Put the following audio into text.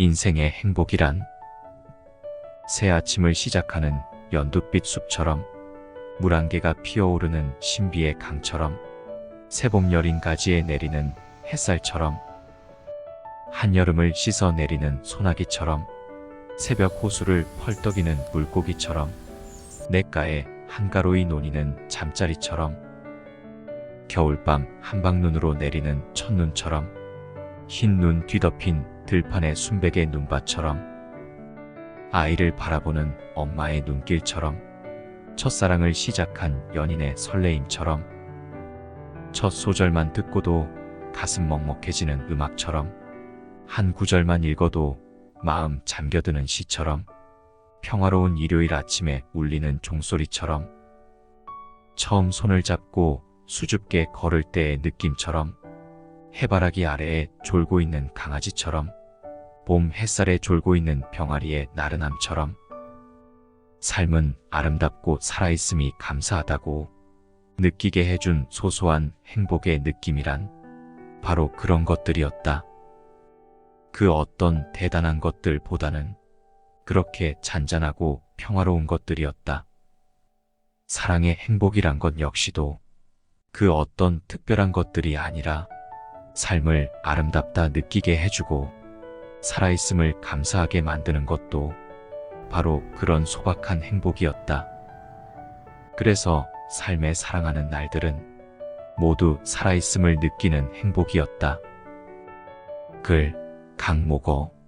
인생의 행복이란? 새 아침을 시작하는 연두빛 숲처럼 물안개가 피어오르는 신비의 강처럼 새봄 여린 가지에 내리는 햇살처럼 한여름을 씻어 내리는 소나기처럼 새벽 호수를 펄떡이는 물고기처럼 냇가에 한가로이 논이는 잠자리처럼 겨울밤 한방눈으로 내리는 첫눈처럼 흰 눈 뒤덮인 들판의 순백의 눈밭처럼 아이를 바라보는 엄마의 눈길처럼 첫사랑을 시작한 연인의 설레임처럼 첫 소절만 듣고도 가슴 먹먹해지는 음악처럼 한 구절만 읽어도 마음 잠겨드는 시처럼 평화로운 일요일 아침에 울리는 종소리처럼 처음 손을 잡고 수줍게 걸을 때의 느낌처럼 해바라기 아래에 졸고 있는 강아지처럼 봄 햇살에 졸고 있는 병아리의 나른함처럼 삶은 아름답고 살아있음이 감사하다고 느끼게 해준 소소한 행복의 느낌이란 바로 그런 것들이었다. 그 어떤 대단한 것들보다는 그렇게 잔잔하고 평화로운 것들이었다. 사랑의 행복이란 것 역시도 그 어떤 특별한 것들이 아니라 삶을 아름답다 느끼게 해주고 살아있음을 감사하게 만드는 것도 바로 그런 소박한 행복이었다. 그래서 삶에 사랑하는 날들은 모두 살아있음을 느끼는 행복이었다. 글 강모거